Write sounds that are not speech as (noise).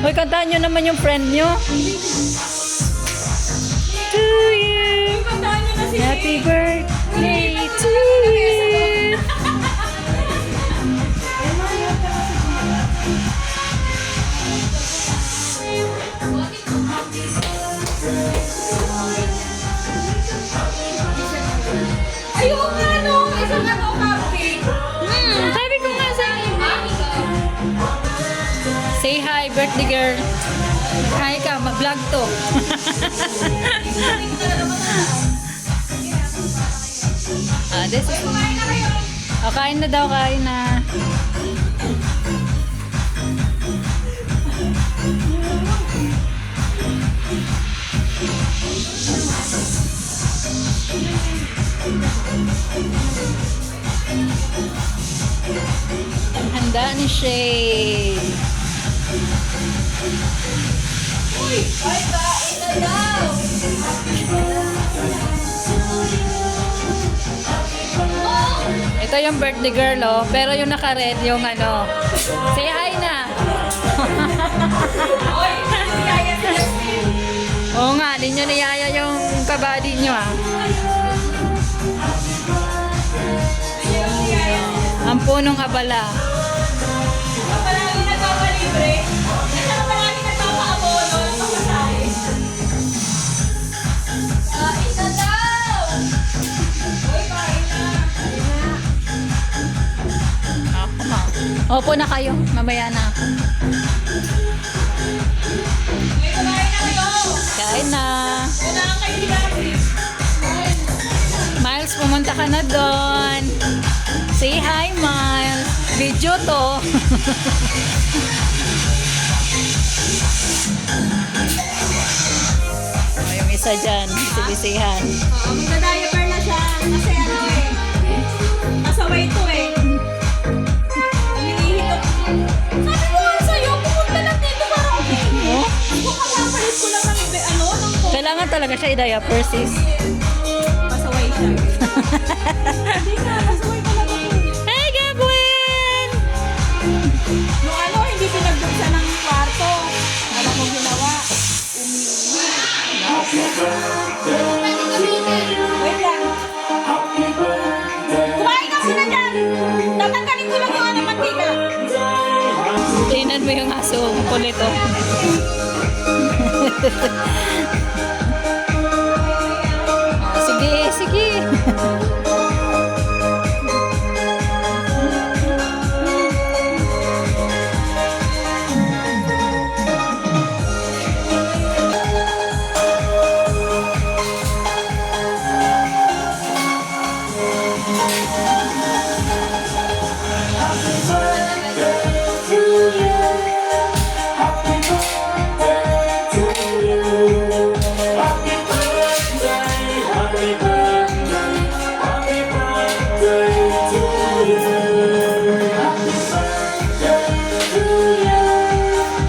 Hoy, kantahan nyo naman yung friend nyo. To you. Happy birthday to you. Ayun Say hi, birthday girl. Hi ka, mag-vlog to. (laughs) ah, this is... Oh, kain na daw, kain na. Handa ni Shay. Ay kain na daw. Ito yung birthday girl, oh. Pero yung naka-red, yung ano. Say hi na. (laughs) Oo nga, di nyo niyaya yung kabady nyo, ah. Ang punong abala. Opo na kayo. Mamaya na ako. Kain na. Miles, pumunta ka na doon. Say hi, Miles. Video to. oh, (laughs) yung isa dyan. Sibisihan. Oo, talaga siya i-diaper, sis. Pasaway siya. Hindi nga, pasaway talaga. (laughs) Hey, Gabwin! Nung ano, hindi pinagbuksan ng kwarto. Alam mo ginawa. Umiihit. Wait lang. Kumain na sila dyan. Tatanggalin ko lang yung ano, mantika. Tingnan mo yung aso. Kulit, oh. (laughs)